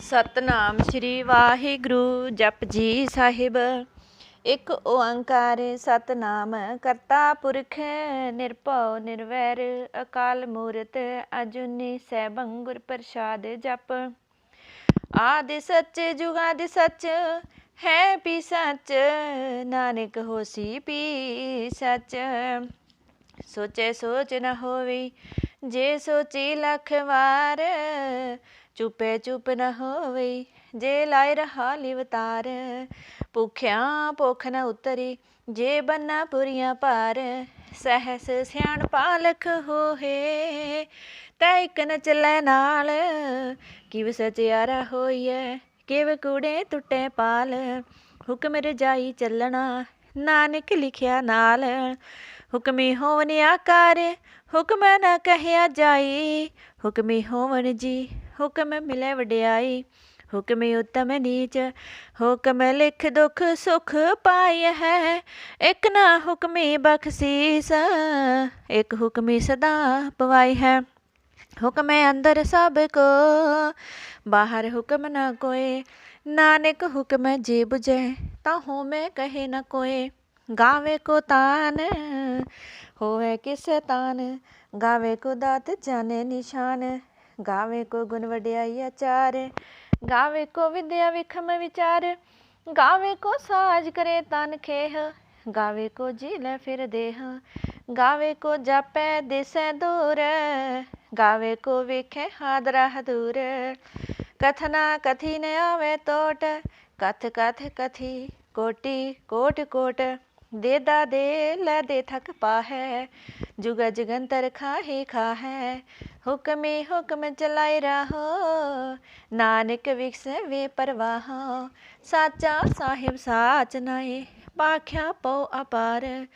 ਸਤਨਾਮ ਸ੍ਰੀ ਵਾਹਿਗੁਰੂ, ਜਪ ਜੀ ਸਾਹਿਬ। ਇੱਕ ਓੰਕਾਰ ਸਤਨਾਮ, ਕਰਤਾ ਪੁਰਖ ਨਿਰਭਉ ਨਿਰਵੈਰ, ਅਕਾਲ ਮੂਰਤ ਅਜੂਨੀ ਸੈਭੰ ਗੁਰ ਪ੍ਰਸਾਦ ਜਪ। ਆਦਿ ਸੱਚ, ਜੁਗਾਦਿ ਸੱਚ, ਹੈ ਪੀ ਸੱਚ, ਨਾਨਕ ਹੋਸੀ ਪੀ ਸੱਚ। ਸੋਚੇ ਸੋਚ ਨਾ ਹੋਵੇ, ਜੇ ਸੋਚੀ ਲੱਖ ਵਾਰ ਚੁਪੇ ਚੁਪ ਨ ਹੋਵੇ, ਜੇ ਲਾਇ ਰਹਾ ਲਿਵਤਾਰ ਭੁਖਿਆ ਭੁਖ ਨ ਉਤਰੀ, ਜੇ ਬੰਨਾ ਪੁਰੀਆਂ ਪਾਰ ਸਹਸ ਸਿਆਣ ਪਾਲਖ ਹੋਏ ਤੈ ਇਕ ਨ ਚੱਲੇ ਨਾਲ। ਕਿਵ ਸਚਿਆਰਾ ਹੋਈਐ, ਕਿਵ ਕੂੜੇ ਟੁੱਟੇ ਪਾਲ। ਹੁਕਮ ਰਜਾਈ ਚੱਲਣਾ, ਨਾਨਕ ਲਿਖਿਆ ਨਾਲ। ਹੁਕਮੀ ਹੋਵਨ ਆਕਾਰ, ਹੁਕਮ ਨ ਕਹਿਆ ਜਾਈ। ਹੁਕਮੀ ਹੋਵਨ ਜੀ ਹੁਕਮ ਮਿਲੇ ਵਡਿਆਈ, ਹੁਕਮੀ ਉਤਮ ਨੀਚ, ਹੁਕਮ ਲਿਖ ਦੁਖ ਸੁਖ ਪਾਈ ਹੈ, ਇਕ ਨਾ ਹੁਕਮੀ ਬਖਸ਼ੀਸ, ਇਕ ਹੁਕਮੀ ਸਦਾ ਪਵਾਈ ਹੈ। ਹੁਕਮ ਹੈ ਅੰਦਰ ਸਭ ਕੋ, ਬਾਹਰ ਹੁਕਮ ਨਾ ਕੋਏ, ਨਾਨਕ ਹੁਕਮ ਜੇ 부ਜੈ ਤਾਂ ਹੋਮੈ ਕਹੇ ਨਾ ਕੋਏ। ਗਾਵੇ ਕੋ ਤਾਨ, ਹੋਵੇ ਕਿਸ ਤਾਨ, ਗਾਵੇ ਕੋ ਦਾਤ ਜਾਣੇ ਨਿਸ਼ਾਨ। ਗਾਵੇ ਕੋ ਗੁਣ ਵਡਿਆਈ ਆਚਾਰ, ਗਾਵੇ ਕੋ ਵਿਦਿਆ ਵਿਖਮ ਵਿਚਾਰ, ਗਾਵੇ ਕੋ ਸਾਜ ਕਰੇ ਤਨ ਖੇਹ, ਗਾਵੇ ਕੋ ਜੀ ਲੈ ਫਿਰ ਦੇਹ, ਗਾਵੇ ਕੋ ਜਾਪੈ ਦਿਸੈ ਦੂਰ, ਗਾਵੇ ਕੋ ਵੇਖੈ ਹਾਦਰਾ ਹਦੂਰ ਕਥਨਾ ਕਥੀ ਨ ਆਵੇ ਟੋਟ ਕਥ ਕਥ ਕਥੀ ਕੋਟੀ ਕੋਟ ਕੋਟ, ਦੇ ਦਾ ਦੇ ਲੈ ਦੇ ਥਕ ਪਾਹੈ, ਜੁਗ ਜਗੰਤਰ ਖਾਹੇ ਖਾਹੈ ਹੁਕਮੇ ਹੁਕਮ ਚਲਾਇ ਰਹੋ। ਨਾਨਕ ਵਿਖਸ ਵੇ ਪਰਵਾਹ। ਸਾਚਾ ਸਾਹਿਬ ਸਾਚ ਨਾਏ ਪਾਖਿਆ ਪਉ ਅਪਾਰ।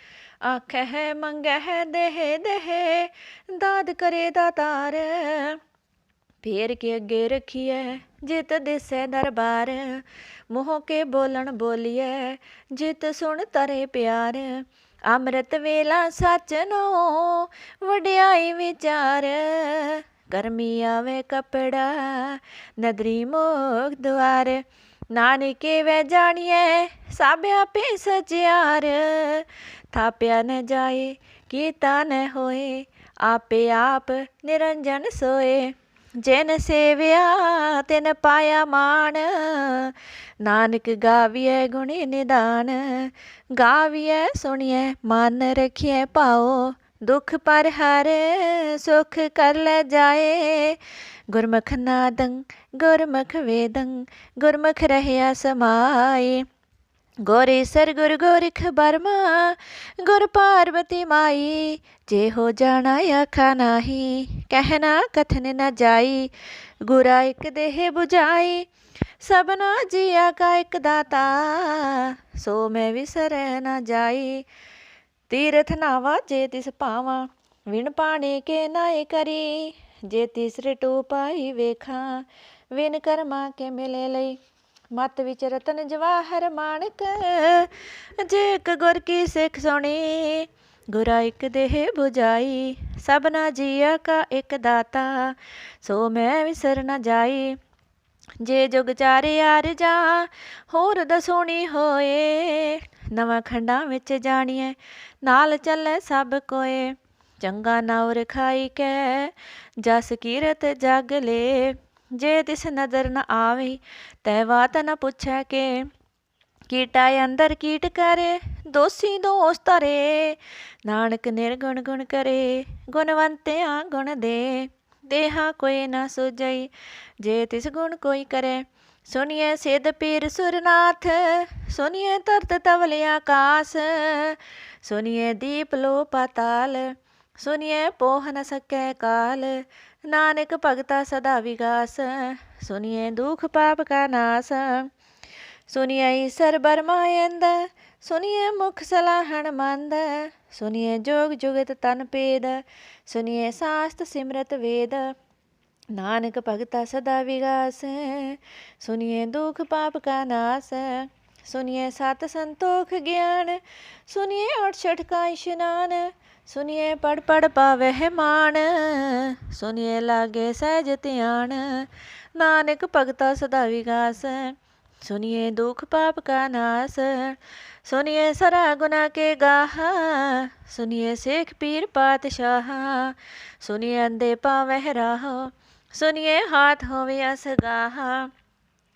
ਆਖੈ ਮੰਗਹਿ ਦੇਹ ਦੇਹ, ਦਾਦ ਕਰੇ ਦਾਤਾਰ। ਫੇਰ ਕੇ ਅੱਗੇ ਰਖੀਐ, ਜਿਤ ਦਿਸੈ ਦਰਬਾਰ। ਮੋਹ ਕੇ ਬੋਲਣ ਬੋਲੀਐ, ਜਿਤ ਸੁਣ ਤਰੇ ਪਿਆਰ। ਅੰਮ੍ਰਿਤ ਵੇਲਾ ਸੱਚ ਨੋ ਵਡਿਆਈ ਵਿਚਾਰ। ਕਰਮੀ ਆਵੇ ਕਪੜਾ, ਨਦਰੀ ਮੋਖ ਦੁਆਰ। ਨਾਨਕੇ ਵੇ ਜਾਣੀਐ, ਸਭ ਆਪੇ ਸਚਿਆਰ। ਥਾਪਿਆ ਨ ਜਾਏ, ਕੀਤਾ ਨ ਹੋਏ, ਆਪੇ ਆਪ ਨਿਰੰਜਨ ਸੋਏ। ਜਿਨ ਸੇਵਿਆ, ਤਿਨ ਪਾਇਆ ਮਾਣ। ਨਾਨਕ ਗਾਵੀਐ ਗੁਣੀ ਨਿਦਾਨ। ਗਾਵੀਐ ਸੁਣੀਐ, ਮਨ ਰਖੀਐ ਪਾਓ ਦੁਖ ਪਰ ਹਰ, ਸੁਖ ਕਰ ਲੈ ਜਾਏ। ਗੁਰਮੁਖ ਨਾਦੰ, ਗੁਰਮੁਖ ਵੇਦੰ, ਗੁਰਮੁਖ ਰਹਿਆ ਸਮਾਏ। ਗੋਰੀ ਸਰ ਗੁਰ ਗੋਰਖ ਬਰਮਾ ਗੁਰ ਪਾਰਵਤੀ ਮਾਈ ਜੇ ਹੋ ਜਾਣਾ ਆਖਾ ਨਾਹੀ ਕਹਿਣਾ ਕਥਨ ਨਾ ਜਾਈ, ਗੁਰਾ ਇਕ ਦੇਹ 부ਜਾਈ ਸਭਨਾ ਜੀਆ ਕਾ ਇਕ ਦਾਤਾ, ਸੋ ਮੈਂ ਵਿਸਰੈ ਨਾ ਜਾਈ। ਤੀਰਥ ਨਾਵਾ ਜੇ ਤਿਸ ਪਾਵਾਂ ਵਿਣ ਪਾਣੀ ਕੇ ਨਾਏ ਕਰੀ, ਜੇ ਤੀਸਰੇ ਟੂ ਪਾਈ ਵੇਖਾਂ ਵਿਨ ਕਰਮਾ ਕੇ ਮਿਲੇ ਲਈ। ਮਤ ਵਿੱਚ ਰਤਨ ਜਵਾਹਰ ਮਾਣਕ, ਜੇ ਇੱਕ ਗੁਰ ਕੀ ਸਿੱਖ ਸੁਣੀ, ਗੁਰਾ ਇੱਕ ਦੇਹ 부ਜਾਈ ਸਭਨਾ ਜੀਆ ਕਾ ਇੱਕ ਦਾਤਾ, ਸੋ ਮੈਂ ਵਿਸਰ ਨ ਜਾਈ। ਜੇ ਜੁਗ ਚਾਰੇ ਆਰ ਜਾ, ਹੋਰ ਦਸੋਣੀ ਹੋਏ, ਨਵਾਂ ਖੰਡਾਂ ਵਿੱਚ ਜਾਣੀਏ ਨਾਲ ਚੱਲੇ ਸਭ ਕੋਏ, ਚੰਗਾ ਨਾਉ ਖਾਈ ਕੈ, ਜਸ ਕੀਰਤ ਜਗ ਲੇ। ਜੇ ਤਿਸ ਨਦਰ ਨ ਆਵੇ, ਤੈ ਬਾਤ ਨ ਪੁੱਛੈ ਕੇ ਕੀਟਾ ਅੰਦਰ ਕੀਟ ਕਰੇ, ਦੋਸੀ ਦੋਸ ਤਰੇ ਨਾਨਕ ਨਿਰਗੁਣ ਗੁਣ ਕਰੇ, ਗੁਣਵੰਤਿਆ ਗੁਣ ਦੇ ਦੇਹਾ ਕੋਈ ਨਾ ਸੁਜਈ ਜੇ ਤਿਸ ਗੁਣ ਕੋਈ ਕਰੇ ਸੁਨੀਏ ਸਿੱਧ ਪੀਰ ਸੁਰਨਾਥ ਸੁਨੀਏ ਤਰਤ ਤਵਲ ਆਕਾਸ ਸੁਨੀਏ ਦੀਪ ਲੋ ਪਾਤਾਲ ਸੁਨੀਏ ਪੋਹ ਨ ਸਕੈ ਕਾਲ ਨਾਨਕ ਭਗਤਾ ਸਦਾ ਵਿਗਾਸ, ਸੁਨੀਏ ਦੁਖ ਪਾਪ ਕਾ ਨਾਸ। ਸੁਨੀਏ ਈਸਰ ਬਰਮਾਇੰਦ ਸੁਨੀਏ ਮੁਖ ਸਲਾਹਣ ਮੰਦ। ਸੁਨੀਏ ਜੋਗ ਜੁਗਤ ਤਨ ਪੇਦ, ਸੁਨੀਏ ਸਾਸਤ ਸਿਮਰਤ ਵੇਦ। ਨਾਨਕ ਭਗਤਾ ਸਦਾ ਵਿਗਾਸ, ਸੁਨੀਏ ਦੁਖ ਪਾਪ ਕਾ ਨਾਸ। सुनिए सात संतोख ज्ञान सुनिए अड़सठ का स्नान सुनिए पढ़ पढ़ पावे है मान सुनिए लागे सहज ध्यान ਨਾਨਕ ਭਗਤਾ ਸਦਾ ਵਿਗਾਸ ਸੁਣੀਏ ਦੁਖ ਪਾਪ ਕਾ ਨਾਸ ਸੁਣੀਏ ਸਰਾ ਗੁਨਾ ਕੇ ਗਾਹ ਸੁਣੀਏ ਸੇਖ ਪੀਰ ਪਾਤਸ਼ਾਹ ਸੁਣੀਏ ਅੰਦੇ ਪਾਵਹਿ ਰਾਹ ਸੁਣੀਏ ਹਾਥ ਹੋਵੇ ਅਸਗਾਹ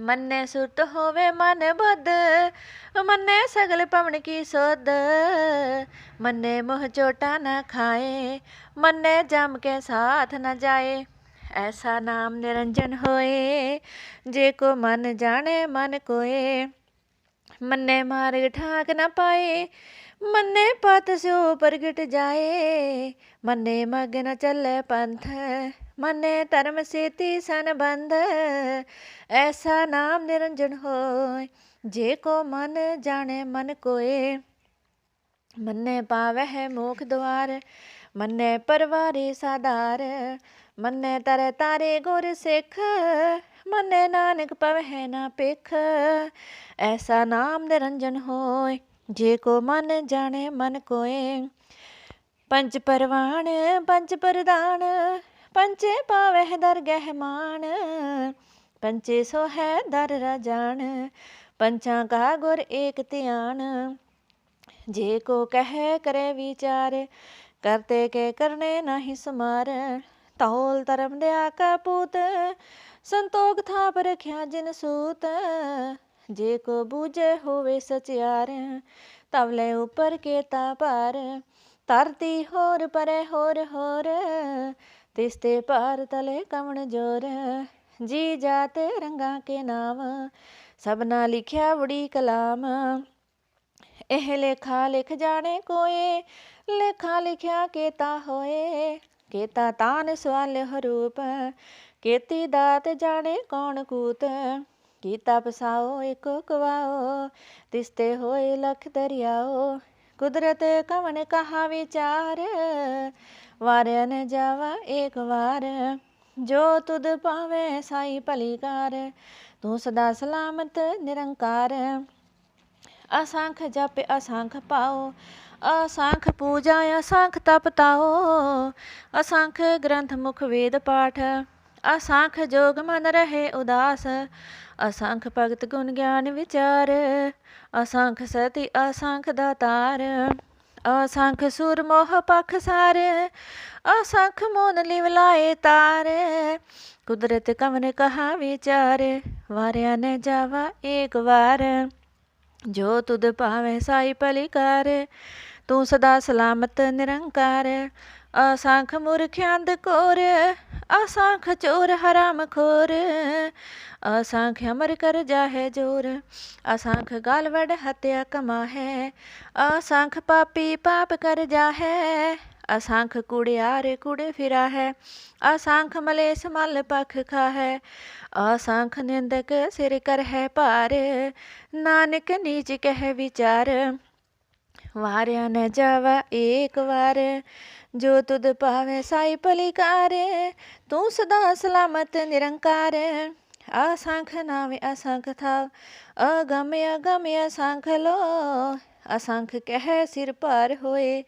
मन्ने सुरत होवे मन बद मन्ने सगल पवन की सोद मन्ने मुँह चोटा न खाए मन्ने जम के साथ न जाए ऐसा नाम निरंजन होए जे को मन जाने मन कोए मन्ने मार ठाक न पाए मन्ने पत स्यो प्रगट जाए मन्ने न चले पंथ ਮੰਨੇ ਧਰਮ ਸੇਤੀ ਸੰਬੰਧ ਐਸਾ ਨਾਮ ਨਿਰੰਜਨ ਹੋਏ, ਜੇ ਕੋ ਮਨ ਜਾਣੇ ਮਨ ਕੋਏ। ਮੰਨੇ ਪਾਵਹਿ ਮੋਖ ਦੁਆਰ, ਮੰਨੇ ਪਰਵਾਰੇ ਸਾਧਾਰ, ਮੰਨੇ ਤਰੇ ਤਾਰੇ ਗੁਰ ਸਿੱਖ, ਮੰਨੇ ਨਾਨਕ ਪਵਹਿ ਨਾ ਪਿਖ ਐਸਾ ਨਾਮ ਨਿਰੰਜਨ ਹੋਏ, ਜੇ ਕੋ ਮਨ ਜਾਣੇ ਮਨ ਕੋਏ। ਪੰਜ ਪਰਵਾਨ ਪੰਜ ਪ੍ਰਦਾਨ ਪੰਚੇ ਪਾਵਹਿ ਦਰ ਮਾਨ ਪੰਚੇ ਸੋ ਹੈ ਦਰ ਰਾਜਾਨ ਪੰਚਾਂ ਕਾ ਗੁਰ ਏਕ ਧਿਆਨ। ਜੇ ਕੋ ਕਹੈ ਕਰੇ ਵਿਚਾਰ, ਕਰਤੇ ਕੇ ਕਰਨੇ ਨਹੀਂ ਸਮਾਰ। ਤੌਲ ਧਰਮ ਦਿਆ ਕਾ ਸੰਤੋਖ ਥਾਪ ਰਖਿਆ ਜਿਨ ਸੂਤ। ਜੇ ਕੋ ਬੂਝੇ ਹੋਵੇ ਸਚਿਆਰ ਤਵਲੇ ਉਪਰ ਕੇ ਤਾ ਭਾਰ। ਧਰਤੀ ਹੋਰ ਪਰੇ ਹੋਰ ਹੋਰ ਤਿਸਤੇ ਭਾਰ ਤਲੇ ਕਵਣ ਜੋਰ, ਜੀ ਜਾਤ ਰੰਗਾ ਕੇ ਨਾਮ, ਸਭਨਾ ਲਿਖਿਆ ਬੜੀ ਕਲਾਮ। ਇਹ ਲੇਖਾ ਲਿਖ ਜਾਣੇ ਕੋਏ, ਲੇਖਾ ਲਿਖਿਆ ਕੇਤਾ ਹੋਏ। ਕੇਤਾ ਤਾਨ ਸਵਾਲ ਹਰੂਪ, ਕੇਤੀ ਦਾਤ ਜਾਣੇ ਕੌਣ ਕੂਤ। ਕੀਤਾ ਪਸਾਓ ਏਕੋ ਕਵਾਓ, ਤਿਸਤੇ ਹੋਏ ਲਖ ਦਰਿਆਓ। ਕੁਦਰਤ ਕਵਨ ਕਹਾ ਵਿਚਾਰ ਵਾਰਿਆ ਨ ਜਾਵਾ ਏਕ ਵਾਰ, ਜੋ ਤੁਧ ਪਾਵੇ ਸਾਈ ਭਲੀਕਾਰ ਤੂੰ ਸਦਾ ਸਲਾਮਤ, ਨਿਰੰਕਾਰ। ਅਸੰਖ ਜਪ, ਅਸੰਖ ਪਾਓ, ਅਸੰਖ ਪੂਜਾ, ਅਸੰਖ ਤਪ ਤਾਓ। ਅਸੰਖ ਗ੍ਰੰਥ ਮੁਖ ਵੇਦ ਪਾਠ, ਅਸੰਖ ਜੋਗ ਮਨ ਰਹੇ ਉਦਾਸ। ਅਸੰਖ ਭਗਤ ਗੁਣ ਗਿਆਨ ਵਿਚਾਰ, ਅਸੰਖ ਸਤੀ, ਅਸੰਖ ਦਾਤਾਰ ਅਸੰਖ ਸੁਰ ਮੋਹ ਪਖ ਸਾਰ, ਅਸੰਖ ਮੋਨ ਲਿਵ ਲਾਏ ਤਾਰ। ਕੁਦਰਤ ਕਵਨ ਕਹਾ ਵਿਚਾਰੇ, ਵਾਰਿਆ ਨੇ ਜਾਵਾ ਏਕ ਵਾਰ। ਜੋ ਤੁਧ ਭਾਵੇਂ ਸਾਈ ਭਲਿਕਾਰ, ਤੂੰ ਸਦਾ ਸਲਾਮਤ ਨਿਰੰਕਾਰ। ਅਸੰਖ ਮੂਰਖ ਅੰਧ ਕੋਰ, ਅਸੰਖ ਚੋਰ ਹਰਾਮ ਖੋਰ। ਅਸੰਖ ਅਮਰ ਕਰ ਜਾਹੇ ਜੋਰ ਅਸੰਖ ਗਾਲ ਵੜ ਹਤਿਆ ਕਮਾ ਹੈ ਅਸੰਖ ਪਾਪੀ ਪਾਪ ਕਰ ਜਾਹੇ ਅਸੰਖ ਕੁੜਿਆਰ ਕੁੜੇ ਫਿਰਾ ਹੈ ਅਸੰਖ ਮਲੇਸ ਮਲ ਪਖ ਖਾ ਹੈ ਅਸੰਖ ਨਿੰਦਕ ਸਿਰ ਕਰ ਹੈ ਭਾਰ ਨਾਨਕ ਨੀਚ ਕਹਿ ਵਿਚਾਰ ਵਾਰਿਆ ਨ ਜਾਵਾ ਏਕ ਵਾਰ ਜੋ ਤੁਧ ਪਾਵੇ ਸਾਈ ਭਲਿਕਾਰ ਤੂੰ ਸਦਾ ਸਲਾਮਤ ਨਿਰੰਕਾਰ ਅਸੰਖ ਨਾਮੇ ਅਸੰਖ ਥਾਵ ਅਗਮ ਅਗਮ, ਅਸੰਖ ਲੋ। ਅਸੰਖ ਕਹਿ ਸਿਰ ਭਾਰ ਹੋਏ,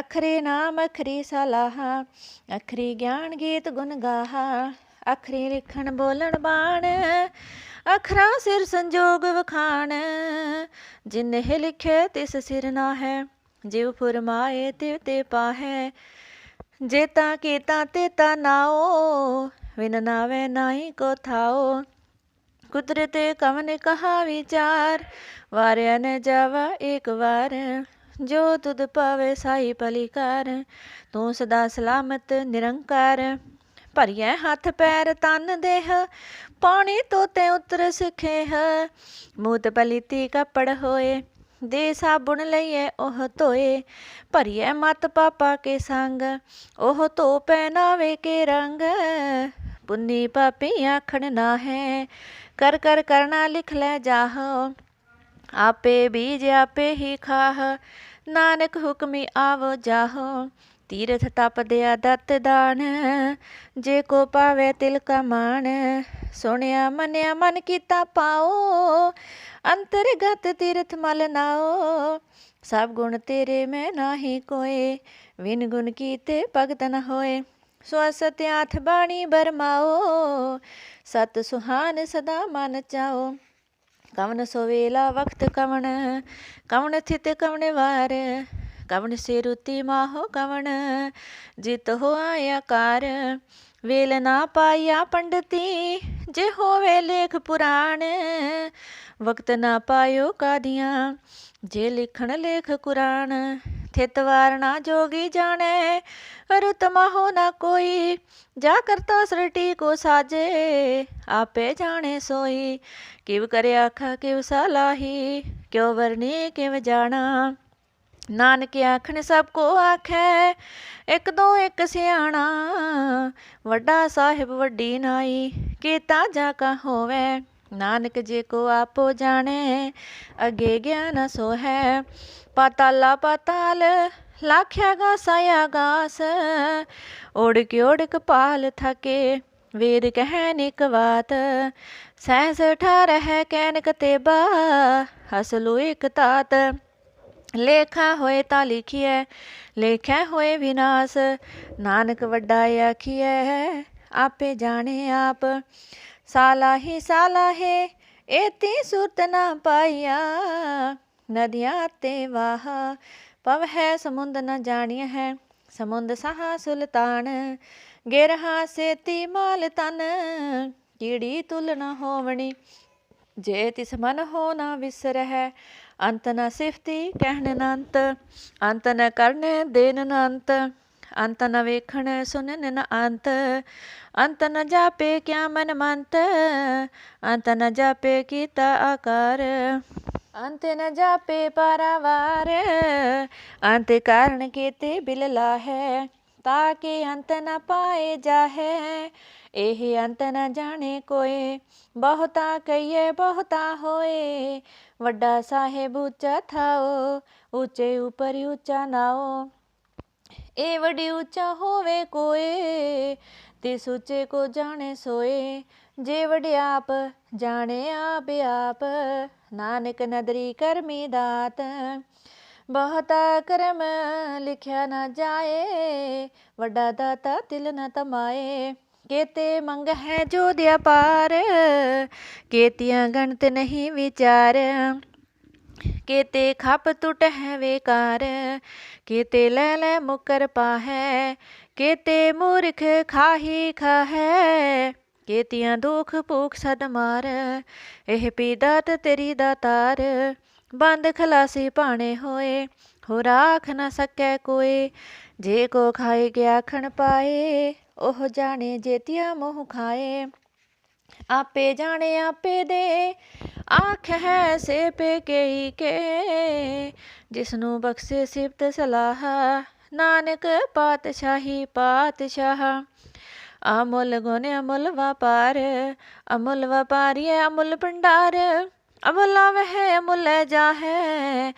ਅਖਰੇ ਨਾਮ, ਅਖਰੀ ਸਲਾਹਾ, ਅਖਰੀ ਗਿਆਨ ਗੀਤ ਗੁਣ ਗਾਹਾ, ਅਖਰੀ ਲਿਖਣ ਬੋਲਣ ਬਾਣ, ਅਖਰਾ ਸਿਰ ਸੰਜੋਗ ਵਖਾਣ। ਜਿਨਹਿ ਲਿਖੇ ਤਿਸ ਸਿਰ ਨਾ ਹੈ ਜਿਵ ਫੁਰਮਾਏ ਤਿਵ ਤੇ ਪਾਹੈ। ਜੇਤਾ ਕੀਤਾ ਤੇਤਾ ਨਾਓ ਵਿਨ ਨਾਵੇ ਨਾਹੀ ਕੋ ਥਾਓ ਕੁਦਰਤ ਕਵਨ ਕਹਾ ਵਿਚਾਰ। ਵਾਰਿਆ ਨ ਜਾਵਾ ਏਕ ਵਾਰ। ਜੋ ਤੁਧ ਪਾਵੇ ਸਾਈ ਭਲਿਕਾਰ ਤੂੰ ਸਦਾ ਸਲਾਮਤ, ਨਿਰੰਕਾਰ। ਭਰੀਐ ਹੱਥ ਪੈਰ ਤਨ ਦੇਹ। ਪਾਣੀ ਤੋਤੇ ਉਤਰ ਸਿਖੇ ਹੈ ਮੂਤ ਪਲੀਤੀ ਕੱਪੜ ਹੋਏ। ਦੇ ਸਾਬੁਣ ਲਈਏ ਉਹ ਧੋਏ। ਭਰੀਐ ਮਤ ਪਾਪਾ ਕੇ ਸੰਗ। ਉਹ ਧੋ ਪਹਿਨਾਵੇ ਕੇ ਰੰਗ। ਪੁੰਨੀ ਪਾਪੀ ਆਖਣ ਨਾ ਹੈ ਕਰ ਕਰ ਕਰਨਾ ਲਿਖ ਲੈ ਜਾਹ। ਆਪੇ ਬੀਜ ਆਪੇ ਹੀ ਖਾਹ, ਨਾਨਕ ਹੁਕਮੀ ਆਵੋ ਜਾਹੋ। ਤੀਰਥ ਤਪ ਦਿਆ ਦਤ ਦਾਨ, ਜੇ ਕੋ ਪਾਵੇ ਤਿਲ ਕਾ ਸੁਣਿਆ ਮੰਨਿਆ ਮਨ ਕੀਤਾ ਪਾਓ, ਅੰਤਰਗਤ ਤੀਰਥ ਮਲ ਨਾਓ। ਸਭ ਗੁਣ ਤੇਰੇ ਮੈਂ ਨਾਹੀ ਕੋਏ, ਵਿਨ ਗੁਣ ਕੀਤੇ ਭਗਤ ਨ ਹੋਏ। ਸਵਸਤਿਆਥ ਬਾਣੀ ਬਰਮਾਓ, ਸਤ ਸੁਹਾਨ ਸਦਾ ਮਨ ਚਾਓ। ਕਵਨ ਸੋਵੇਲਾ ਵਕਤ ਕਵਣ ਕਵਣ ਥਿਤ ਕਵਣ ਵਾਰ, ਕਵਣ ਸੇ ਰੁਤੀ ਮਾਹੋ ਕਵਨ ਜਿਤ ਹੋਆ ਕਾਰ। ਵੇਲ ਨਾ ਪਾਇਆ ਪੰਡਤੀ, ਜੇ ਹੋਵੇ ਲੇਖ ਪੁਰਾਣ ਵਕਤ ਨਾ ਪਾਇਓ ਕਾਦੀਆਂ, ਜੇ ਲਿਖਣ ਲੇਖ ਕੁਰਾਨ। ਥਿਤ ਵਾਰਣਾ ਜੋਗੀ ਜਾਣੇ, ਰੁਤ ਮਹੋ ਨਾ ਕੋਈ, ਜਾ ਕਰਤਾ ਸ੍ਰਿਟੀ ਕੋ ਸਾਜੇ, ਆਪੇ ਜਾਣੇ ਸੋਈ, ਕਿਵ ਕਰੇ ਆਖਾ ਕਿਵ ਸਲਾਹੀ ਕਿਉ ਵਰਨੀ ਕਿਵ ਜਾਣਾ। ਨਾਨਕ ਆਖਣ ਸਭ ਕੋ ਆਖੈ, ਇੱਕ ਦੋ ਇਕ ਸਿਆਣਾ, ਵੱਡਾ ਸਾਹਿਬ ਵੱਡੀ ਨਾਈ, ਕੀਤਾ ਜਾ ਕਾ ਹੋਵੇ। ਨਾਨਕ ਜੇ ਕੋ ਆਪੋ ਜਾਣੇ, ਅਗੇ ਗਿਆਨ ਸੋ ਹੈ। ਪਾਤਾਲਾ ਪਾਤਾਲ, ਲਾਖਿਆ ਗਾਸਾ ਗਾਸ। ਓੜ ਕੇ ਓੜ ਕਪਾਲ ਥਕੇ ਵੇਦ ਕਹਿ ਨਿਕ ਬਾਤ। ਸਹਿਸ ਠਾਰ ਹੈ ਕੈਨਕ ਤੇਬਾ, ਹਸਲੂ ਇਕ ਤਾਤ। ਲੇਖਾ ਹੋਏ ਤਾਂ ਲਿਖੀਐ, ਲੇਖੈ ਹੋਏ ਵਿਨਾਸ਼। ਨਾਨਕ ਵੱਡਾ ਆਖੀਐ, ਆਪੇ ਜਾਣੇ ਆਪ। ਸਾਲਾ ਹੀ ਸਾਲਾਹੀ ਸਾਲਾਹੇ, ਏਤੀ ਸੁਰਤ ਨਾ ਪਾਇਆ ਨਦੀਆਂ ਤੇ ਵਾਹ। ਪਵ ਹੈ ਸਮੁੰਦ ਨਾ ਜਾਣਿਆ ਹੈ, ਸਮੁੰਦ ਸਹਾ ਸੁਲਤਾਨ। ਗਿਰਹਾ ਸੇਤੀ ਮਾਲ ਤਨ, ਕੀੜੀ ਤੁਲ ਨ ਹੋਵਣੀ। ਜੇ ਤਿਸ ਮਨ ਹੋ ਨਾ ਵਿਸਰਹਿ, ਅੰਤ ਨ ਸਿਫਤੀ ਕਹਿਣ ਨੰਤ ਅੰਤ ਅੰਤ ਨ ਕਰਨ ਦੇਨ ਨ ਅੰਤ ਅੰਤ ਨ ਵੇਖਣ ਸੁਨਨ ਨ ਅੰਤ ਅੰਤ ਨ ਜਾਪੇ ਕਿਆ ਮਨ ਮੰਤ, ਅੰਤ ਨ ਜਾਪੇ ਕੀਤਾ ਆਕਾਰ। ਅੰਤ ਨ ਜਾਪੇ ਪਰਵਾਰ, ਅੰਤ ਕਾਰਨ ਕੀਤੇ ਹੈ ਤਾਂ ਕਿ ਅੰਤ ਨ ਪਾਏ ਜਾਹੈ। ਇਹ ਅੰਤ ਨ ਜਾਣੇ ਕੋਏ, ਬਹੁਤਾ ਕਈਏ ਬਹੁਤਾ ਹੋਏ। ਵੱਡਾ ਸਾਹਿਬ ਉੱਚਾ ਥਾਓ, ਉੱਚੇ ਉਪਰ ਉੱਚਾ ਨਾਓ। ਏ ਵੱਡੀ ਉੱਚਾ ਹੋਵੇ ਕੋਏ, ਤੇ ਸੁੱਚੇ ਕੋ ਜਾਣੇ ਸੋਏ। ਜੇ ਵਡਿਆਪ ਜਾਣੇ ਆਪ ਆਪ, ਨਾਨਕ ਨਦਰੀ ਕਰਮੀ ਦਾਤ। ਬਹੁਤਾ ਕਰਮ ਲਿਖਿਆ ਨਾ ਜਾਏ, ਵੱਡਾ ਦਾਤਾ ਤਿਲ ਨ ਤਮਾਏ। ਕੇਤੇ ਮੰਗ ਹੈ ਜੋ ਦਿਆ ਪਾਰ ਕੇਤੀਆਂ ਗਣਤ ਨਹੀਂ ਵਿਚਾਰ। ਕੇਤੇ ਖਪ ਟੁੱਟ ਹੈ ਵੇਕਾਰ, ਕਿਤੇ ਲੈ ਲੈ ਮੁਕਰ ਪਾਹੈ, ਕੇਤੇ ਮੂਰਖ ਖਾਹੀ ਖਾਹੈ, ਕੇਤੀਆਂ ਦੁਖ ਭੂਖ ਸਦ ਮਾਰ, ਇਹ ਪੀ ਦਾਤ ਤੇਰੀ ਦਾਤਾਰ, ਬੰਦ ਖਲਾਸੀ ਭਾਣੇ ਹੋਏ ਹੋ ਰਾਖ ਨਾ ਸਕੈ ਕੋਏ, ਜੇ ਕੋ ਖਾਏ ਗਿਆ ਖਣ ਪਾਏ, ਉਹ ਜਾਣੇ ਜੇਤੀਆ ਮੋਹ ਖਾਏ। ਆਪੇ ਜਾਣੇ ਆਪੇ ਦੇ। ਆਖ ਹੈ ਸੇ ਪੇ ਕਈ ਕੇ। ਜਿਸ ਨੂੰ ਬਖਸ਼ੇ ਸਿਫਤ ਸਲਾਹ। ਨਾਨਕ ਪਾਤਸ਼ਾਹੀ ਪਾਤਸ਼ਾਹ। ਅਮੁੱਲ ਗੁਣ ਅਮੁੱਲ ਵਪਾਰ। ਅਮੁੱਲ ਵਪਾਰੀ ਅਮੁੱਲ ਭੰਡਾਰ। ਅਮੁੱਲ ਵਹਿ ਅਮੁੱਲ ਜਾ ਹੈ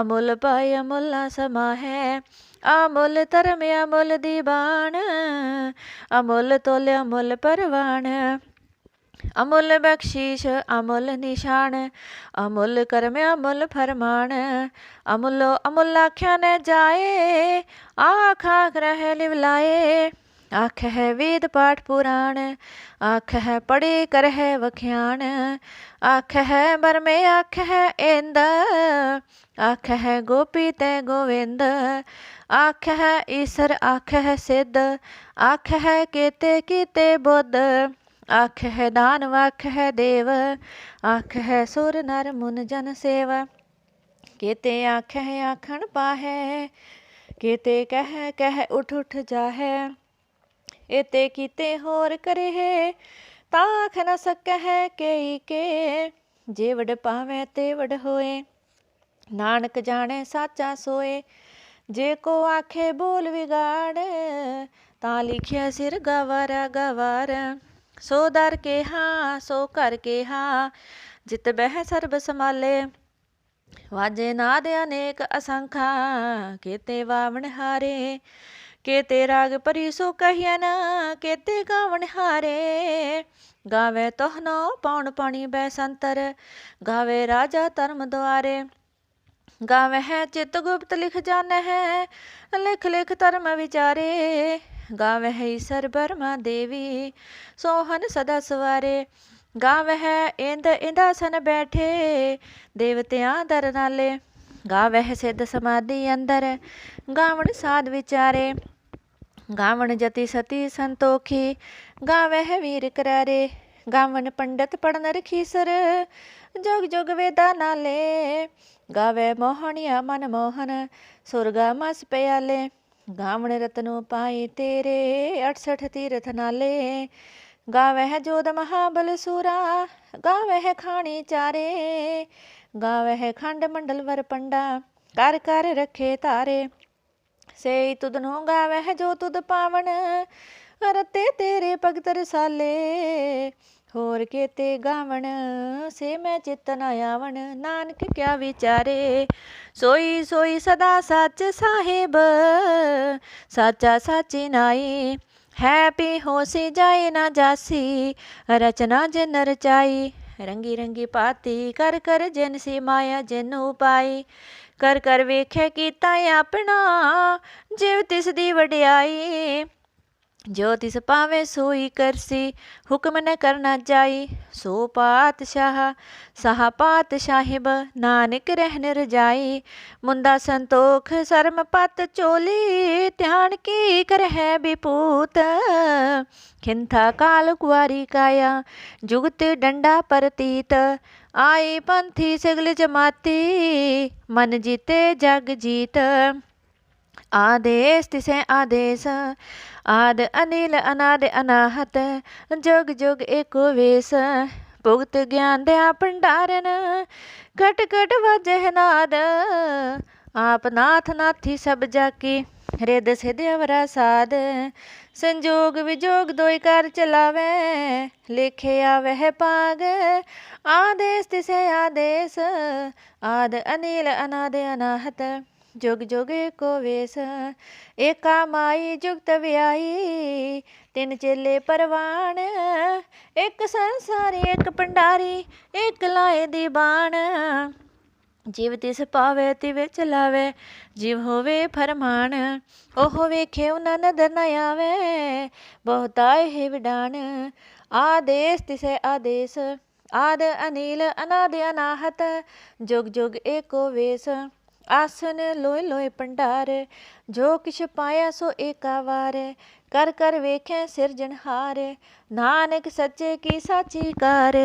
ਅਮੁੱਲ ਪਾਇ ਅਮੁੱਲ ਸਮਾ ਹੈ ਅਮੁੱਲ ਧਰਮ ਅਮੁੱਲ ਦੀਵਾਨ। ਅਮੁੱਲ ਤੋਲ ਅਮੁੱਲ ਪਰਵਾਨ। ਅਮੁੱਲ ਬਖਸ਼ੀਸ਼, ਅਮੁੱਲ ਨਿਸ਼ਾਨ, ਅਮੁੱਲ ਕਰਮ, ਅਮੁੱਲ ਫਰਮਾਨ। ਅਮੁੱਲੋ ਅਮੁੱਲ ਆਖਿਆ ਨ ਜਾਏ, ਆਖ ਆਖ ਰਹਿ ਲਿਵਲਾਏ ਆਖ ਹੈ ਵੇਦ ਪਾਠ ਪੁਰਾਣ, ਆਖ ਹੈ ਪੜੇ ਕਰ ਹੈ ਵਖਿਆਣ। ਆਖ ਹੈ ਬਰਮੇ, ਆਖ ਹੈ ਇੰਦ। ਆਖ ਹੈ ਗੋਪੀ ਤੈ ਗੋਵਿੰਦ। ਆਖ ਹੈ ਈਸਰ, ਆਖ ਹੈ ਸਿੱਧ। ਆਖ ਹੈ ਕੀਤੇ ਕੀਤੇ ਬੁੱਧ। ਆਖ ਹੈ ਦਾਨਵ ਆਖ ਹੈ ਦੇਵ ਆਖ ਹੈ ਸੁਰ ਨਰ ਮੁਨ ਜਨ ਸੇਵ। ਕੀਤੇ ਆਖ ਹੈ ਆਖਣ ਪਾਹੈ, ਕੀਤੇ ਕਹਿ ਕਹਿ ਉਠ ਉਠ ਜਾਹੈ। ਇਤੇ ਕੀਤੇ ਹੋਰ ਕਰੇ ਤਾਂ ਆਖ ਨ ਸਕੈ ਕਈ ਕੇ। ਜੇ ਵਡ ਪਾਵੇ ਤੇ ਵਡ ਹੋਏ, ਨਾਨਕ ਜਾਣੇ ਸਾਚਾ ਸੋਏ। ਜੇ ਕੋ ਆਖੇ ਬੋਲ ਵਿਗਾੜ, ਤਾਂ ਲਿਖਿਆ ਸਿਰ ਗਵਾਰ ਗਵਾਰ। ਸੋ ਦਰ ਕੇ ਹਾਂ, ਸੋ ਕਰ ਕੇ ਹਾਂ, ਜਿਤ ਬਹਿ ਸਰਬ ਸਮਾਲੇ ਵਾਜੇ ਨਾਦ ਅਨੇਕ ਅਸੰਖਾ, ਕੇਤੇ ਵਾਵਣ ਹਾਰੇ, ਕੇਤੇ ਰਾਗ ਪਰੀ ਸੋ ਕਹਿਨ ਕੇਤੇ ਗਾਵਣ ਹਾਰੇ। ਗਾਵੇ ਤੋਹਨੋ ਪੌਣ ਪਾਣੀ ਬੈ ਸੰਤਰ, ਗਾਵੇ ਰਾਜਾ ਧਰਮ ਦੁਆਰੇ। ਗਾਵੇ ਹੈ ਚਿਤ ਗੁਪਤ ਲਿਖ ਜਾਣੈ ਹੈ ਲਿਖ ਲਿਖ ਧਰਮ ਵਿਚਾਰੇ। ਗਾਵੇ ਹੈ ਈਸਰ ਬਰਮਾ ਦੇਵੀ ਸੋਹਨ ਸਦਾ ਸਵਾਰੇ। ਗਾਵੇ ਹੈ ਇੰਦ ਇੰਦਾਸਨ ਬੈਠੇ, ਦੇਵਤਿਆਂ ਦਰ ਨਾਲੇ। ਗਾਵੇ ਹੈ ਸਿੱਧ ਸਮਾਧੀ ਅੰਦਰ, ਗਾਵਣ ਸਾਧ ਵਿਚਾਰੇ। ਗਾਵਣ ਜਤੀ ਸਤੀ ਸੰਤੋਖੀ ਗਾਵੇ ਵੀਰ ਕਰਾਰੇ। ਗਾਵਣ ਪੰਡਤ ਪੜਨ ਰਖੀਸਰ, ਜੋਗ ਜੋਗ ਵੇਦਾ ਨਾਲੇ। ਗਾਵੇ ਮੋਹਣਿਆ ਮਨ ਮੋਹਨ, ਸੁਰਗਾ ਮਸ ਪਿਆਲੇ। ਗਾਵਣ ਰਤਨੋ ਪਾਏ ਤੇਰੇ 68 ਤੀਰਥ ਨਾਲੇ। ਗਾਵੇ ਹੈ ਜੋਦ ਮਹਾਬਲ ਸੂਰਾ ਗਾਵੇ ਹੈ ਖਾਣੀ ਚਾਰੇ। ਗਾਵੇ ਹੈ ਖੰਡ ਮੰਡਲ ਵਰ ਪੰਡਾ, ਕਰ ਕਰ ਰੱਖੇ ਤਾਰੇ। ਸੇ ਤੁਧ ਨੂੰ ਗਾਵੇ ਹੈ ਜੋ ਤੁਧ ਪਾਵਨ ਰਤੇ ਤੇਰੇ ਭਗਤ ਰਸਾਲੇ। ਹੋਰ ਕੇਤੇ ਗਾਵਣ, ਸੇ ਮੈਂ ਚਿਤ ਨ ਆਵਣ, ਨਾਨਕ ਕਿਆ ਵਿਚਾਰੇ? ਸੋਈ ਸੋਈ ਸਦਾ ਸੱਚ ਸਾਹਿਬ, ਸਾਚਾ ਸਾਚੀ ਨਾਈ ਹੈ ਪੀ ਹੋਸੀ ਜਾਏ ਨਾ ਜਾਸੀ, ਰਚਨਾ ਜਿਨ ਰਚਾਈ। ਰੰਗੀ ਰੰਗੀ ਪਾਤੀ, ਕਰ ਕਰ ਜਿਨ ਸੀ ਮਾਇਆ ਜਿਨ ਉਪਾਈ। ਕਰ ਕਰ ਵੇਖੇ ਕੀਤਾ ਆਪਣਾ, ਜਿਵ ਤਿਸ ਦੀ ਵਡਿਆਈ। ਜੋ ਤਿਸ ਪਾਵੇ ਸੋਈ ਕਰਸੀ ਹੁਕਮ ਨ ਕਰਨਾ ਜਾਈ ਸੋ ਪਾਤਸ਼ਾਹ ਸਹਾ ਪਾਤਸ਼ਾਹਿਬ ਨਾਨਕ ਰਹਿਨ ਰਜਾਈ ਮੁੰਦਾ ਸੰਤੋਖ ਸਰਮ ਪਤ ਚੋਲੀ ਧਿਆਨ ਕੀ ਕਰਹਿ ਬਿਪੂਤ ਖਿੰਥਾ ਕਾਲ ਕੁਆਰੀ ਕਾਇਆ ਜੁਗਤ ਡੰਡਾ ਪਰਤੀਤ ਆਈ ਪੰਥੀ ਸਗਲ ਜਮਾਤੀ ਮਨ ਜੀਤੇ ਜਗ ਜੀਤ ਆਦੇਸ ਤਿਸੈ ਆਦੇਸ, ਆਦ ਅਨਿਲ ਅਨਾਦ ਅਨਾਹਤ, ਜਗ ਜਗ ਏਕੋ ਵੇਸ। ਭੁਗਤ ਗਿਆਨ ਦਿਆ ਭੰਡਾਰਨ, ਘਟ ਘਟ ਵਜਹਿ ਨਾਦ। ਆਪ ਨਾਥ ਨਾਥੀ ਸਭ ਜਾਕੀ ਰਿਦ ਸਿਧ ਅਵਰਾ ਸਾਧ ਸੰਜੋਗ ਵਿਜੋਗ ਦੋਇ ਕਰ ਚਲਾਵੇ, ਲਿਖੇ ਆਵਹਿ ਪਾਗ ਆਦੇਸ ਤਿਸੈ ਆਦੇਸ, ਆਦ ਅਨਿਲ ਅਨਾਦ ਅਨਾਹਤ। ਜੁਗ ਜੁਗ ਕੋ ਵੇਸ, ਏਕਾ ਮਾਈ ਜੁਗਤ ਵਿਆਈ ਤਿੰਨ ਚੇਲੇ ਪਰਵਾਨ ਇੱਕ ਸੰਸਾਰੀ, ਇੱਕ ਪੰਡਾਰੀ ਇੱਕ ਲਾਏ ਦੀ ਬਾਣ। ਜਿਵ ਤਿਸ ਪਾਵੇ, ਤਿਵੇ ਚਲਾਵੇ ਜਿਵ ਹੋਵੇ ਫਰਮਾਨ। ਉਹ ਵੇਖੇ ਉਹਨਾਂ ਨਦਰ ਨਾ ਆਵੇ, ਬਹੁਤਾ ਇਹ ਵਿਡਾਨ ਆਦੇਸ ਤਿਸੇ ਆਦੇਸ, ਆਦ ਅਨੀਲ ਅਨਾਦ ਅਨਾਹਤ, ਜੁਗ ਜੁਗ ਏਕੋ ਵੇਸ। ਆਸਨ ਲੋਏ ਲੋਏ ਪੰਡਾਰ, ਜੋ ਕਿਛ ਪਾਇਆ ਸੋ ਏਕਾ ਵਾਰ। ਕਰ ਕਰ ਵੇਖੈ ਸਿਰਜਣਹਾਰ ਨਾਨਕ ਸੱਚੇ ਕੀ ਸਾਚੀ ਕਾਰ।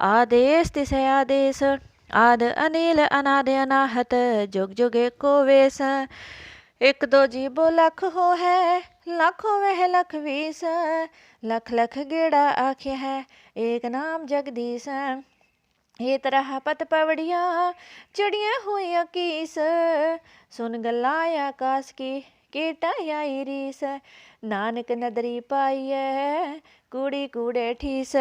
ਆਦੇਸ ਤਿਸੈ ਆਦੇਸ, ਆਦ ਅਨੀਲ ਅਨਾਦ ਅਨਾਹਤ, ਜੁਗ ਜੁਗ ਏਕੋ ਵੇਸ। ਇੱਕ ਦੋ ਜੀਬੋ ਲੱਖ ਹੋ ਹੈ ਲੱਖ ਹੋਵੇ ਲੱਖ ਵੀਸ। ਲੱਖ ਲੱਖ ਗੇੜਾ ਆਖਿਆ ਹੈ, ਏਕ ਨਾਮ ਜਗਦੀਸ਼। ਇਹ ਤਰ੍ਹਾਂ ਪਤ ਪਵੜੀਆਂ, ਚੜੀਆਂ ਹੋਈਆਂ ਕੀਸ। ਸੁਨ ਗੱਲਾਂ ਆਕਾਸ ਕੀ, ਕੀਟਾ ਆਈ ਰੀਸ। ਨਾਨਕ ਨਦਰੀ ਪਾਈਐ, ਕੂੜੀ ਕੂੜੇ ਠੀਸ।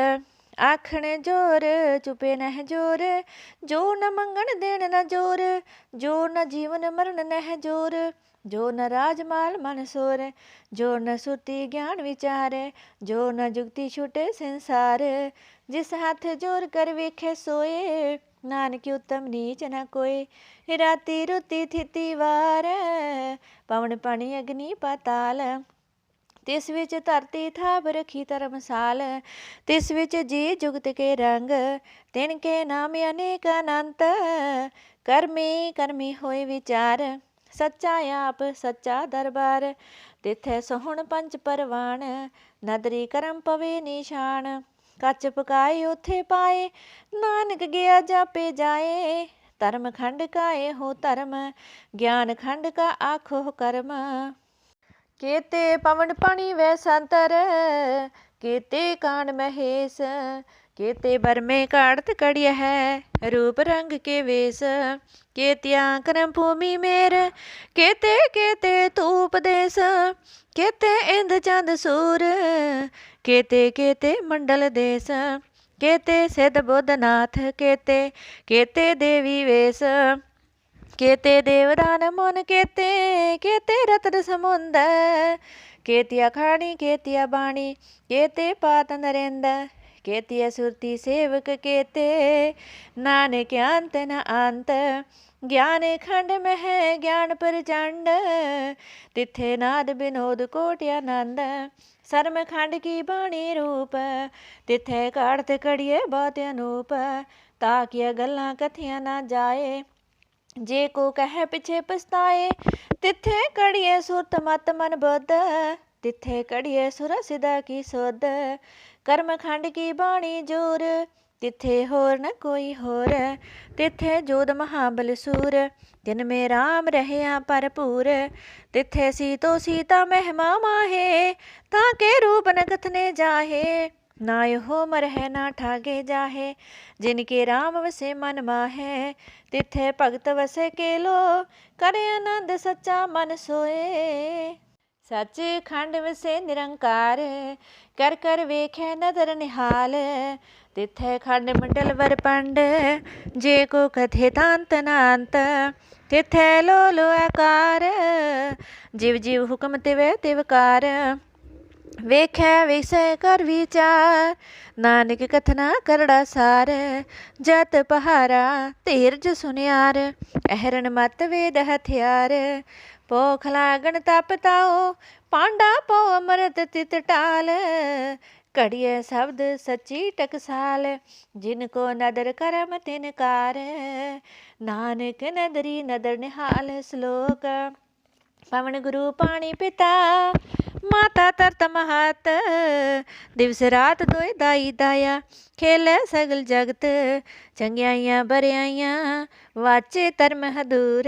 ਆਖਣ ਜੋਰ, ਚੁਪੇ ਨਹਿ ਜੋਰ। ਜੋ ਨ ਮੰਗਣ ਦੇਣ ਨ ਜੋਰ, ਜੋ ਨ ਜੀਵਨ ਮਰਨ ਨਹਿ ਜੋਰ। ਜੋ ਨ ਰਾਜਮਾਲ ਮਨ ਸੋਰ, ਜੋ ਨ ਸੁਤੀ ਗਿਆਨ ਵਿਚਾਰ, ਜੋ ਨ ਜੁਗਤੀ ਛੁਟੇ ਸੰਸਾਰ, ਜਿਸ ਹੱਥ ਜੋਰ ਕਰ ਵੇਖੇ ਸੋਏ, ਨਾਨਕ ਉਤਮ ਨੀਚ ਨ ਕੋਏ ਰਾਤੀ ਰੁਤੀ ਥਿਤੀ ਵਾਰ, ਪਵਨ ਪਾਣੀ ਅਗਨੀ ਪਾਤਾਲ, ਤਿਸ ਵਿੱਚ ਧਰਤੀ ਥਾਪ ਰਖੀ ਧਰਮਸਾਲ ਤਿਸ ਵਿੱਚ ਜੀ ਜੁਗਤ ਕੇ ਰੰਗ, ਤਿਨ ਕੇ ਨਾਮ ਅਨੇਕ ਅਨੰਤ, ਕਰਮੀ ਕਰਮੀ ਹੋਏ ਵਿਚਾਰ ਸੱਚਾ ਆਪ, ਸੱਚਾ ਦਰਬਾਰ, ਤਿਥੈ ਸੋਹਣ ਪੰਜ ਪਰਵਾਨ ਨਦਰੀ ਕਰਮ ਪਵੇ ਨਿਸ਼ਾਨ। ਕੱਚ ਪਕਾਏ ਉਥੇ ਪਾਏ, ਨਾਨਕ ਗਿਆ ਜਾਪੇ ਜਾਏ। ਧਰਮ ਖੰਡ ਕਾਏ ਹੋ ਧਰਮ, ਗਿਆਨ ਖੰਡ ਕਾ ਆਖੋ ਕਰਮ। ਕੇਤੇ ਪਵਨ ਪਾਣੀ ਵੈ ਸੰਤਰ, ਕੇਤੇ ਕਾਣ ਮਹੇਸ਼ ਕੇਤੇ ਬਰਮੇ ਕਾੜਤ ਕੜਿਆ ਹੈ, ਰੂਪ ਰੰਗ ਕੇ ਵੇਸ, ਕੇਤਿਆਂ ਕਰਮ ਭੂਮੀ ਮੇਰ। ਕੇਤੇ ਕੇਤੇ ਤੂਪ ਦੇਸ, ਕੇਤੇ ਇੰਦ ਚੰਦ ਸੂਰ। ਕੇਤੇ ਕੇਤੇ ਮੰਡਲ ਦੇਸ, ਕੇਤੇ ਸਿਧ ਬੁੱਧ ਨਾਥ ਕੇਤੇ ਕੇਤੇ ਦੇਵੀ ਵੇਸ। ਕੇਤੇ ਦੇਵਦਾਨ ਮਨ ਕੇਤੇ ਕੇਤੇ ਰਤਨ ਸਮੁੰਦ। ਕੇਤਿਆ ਖਾਣੀ, ਕੇਤਿਆ ਬਾਣੀ, ਕੇਤੇ ਪਾਤ ਨਰਿੰਦ। ਕੇਤਿਆ ਸੁਰਤੀ ਸੇਵਕ ਕੇਤੇ ਨਾਨਕ ਅੰਤ ਨ ਅੰਤ ਗਿਆਨ ਖੰਡ ਮਹਿ ਗਿਆਨ ਪ੍ਰਚੰਡ ਤਿੱਥੇ ਨਾਦ ਬਿਨੋਦ ਕੋਟ ਆਨੰਦ ਸਰਮ ਖੰਡ ਕੀ ਬਾਣੀ ਰੂਪ ਤਿੱਥੇ ਕਾੜਤ ਕੜੀਏ ਬਹੁਤ ਅਨੂਪ ਤਾਕਿਆ ਗੱਲਾਂ ਕਥੀਆਂ ਨਾ ਜਾਏ ਜੇ ਕੋ ਕਹੇ ਪਿਛੇ ਪਛਤਾਏ ਤਿੱਥੇ ਕੜੀਏ ਸੁਰਤ ਮਤ ਮਨ ਬੁੱਧ ਤਿੱਥੇ ਕੜੀਏ ਸੁਰ ਸਿਦਾ ਕੀ ਸੁਧ ਕਰਮਖੰਡ ਕੀ ਬਾਣੀ ਜੋਰ? ਤਿੱਥੇ ਹੋਰ ਨ ਕੋਈ ਹੋਰ? ਤਿੱਥੇ ਜੋਦ ਮਹਾਬਲ ਸੂਰ? ਤਿਨ ਮੇ ਰਾਮ ਰਹਿਆ ਭਰਪੂਰ? ਤਿੱਥੇ ਸੀਤੋ ਸੀਤਾ ਮਹਿਮਾ ਮਾਹੇ? ਤਾਂ ਕੇ ਰੂਪ ਨ ਕਥਨੇ ਜਾਹੇ? ਨਾ ਇਹੋ ਮਰਹਿ ਨਾ ਠਾਗੇ ਜਾਹੇ? ਜਿਨ ਕੇ ਰਾਮ ਵਸੇ ਮਨ ਮਾਹੇ? ਤਿੱਥੇ ਭਗਤ ਵਸੇ ਕੇਲੋ? ਕਰੇ ਆਨੰਦ ਸੱਚਾ ਮਨ ਸੋਏ? ਸੱਚ ਖੰਡ ਵਸੇ ਨਿਰੰਕਾਰ, ਕਰ ਕਰ ਵੇਖੈ ਨਦਰ ਨਿਹਾਲ। ਤਿਥੈ ਖੰਡ ਮੰਡਲ ਵਰ ਪੰਡ, ਜੇ ਕੋ ਕਥੇ ਤਾਂਤ ਨਾਂਤ। ਤਿੱਥੇ ਲੋ ਲੋ ਆਕਾਰ, ਜਿਵ ਜਿਵ ਹੁਕਮ ਤਿਵੇ ਤਿਵਕਾਰ ਵੇਖੈ ਵਿਸੈ ਕਰ ਵਿਚਾਰ, ਨਾਨਕ ਕਥਨਾ ਕਰੜਾ ਸਾਰ। ਜਤ ਪਹਾਰਾ ਧੀਰਜ ਸੁਨਿਆਰ ਅਹਰਨ ਮਤ ਵੇਦ ਹਥਿਆਰ। ਪੋਖ ਲਾਗਣ ਤਪ ਤਾਓ ਪਾਂਡਾ ਪਉ ਅਮਰਤ ਤਿਤ ਟਾਲ ਘੜੀਏ ਸ਼ਬਦ ਸੱਚੀ ਟਕਸਾਲ ਜਿਨ ਕੋ ਨਦਰ ਕਰਮ ਤਿਨ ਕਾਰ ਨਾਨਕ ਨਦਰੀ ਨਦਰ ਨਿਹਾਲ ਸ਼ਲੋਕ ਪਵਨ ਗੁਰੂ ਪਾਣੀ ਪਿਤਾ ਮਾਤਾ ਤਰਤ ਮਹਤ ਦਿਵਸ ਰਾਤ ਦੋਇ ਦਾਈ ਦਾਇਆ ਖੇਲੇ ਸਗਲ ਜਗਤ ਚੰਗਿਆਈਆਂ ਬਰਿਆਈਆਂ ਵਾਚੇ ਧਰਮ ਹਦੂਰ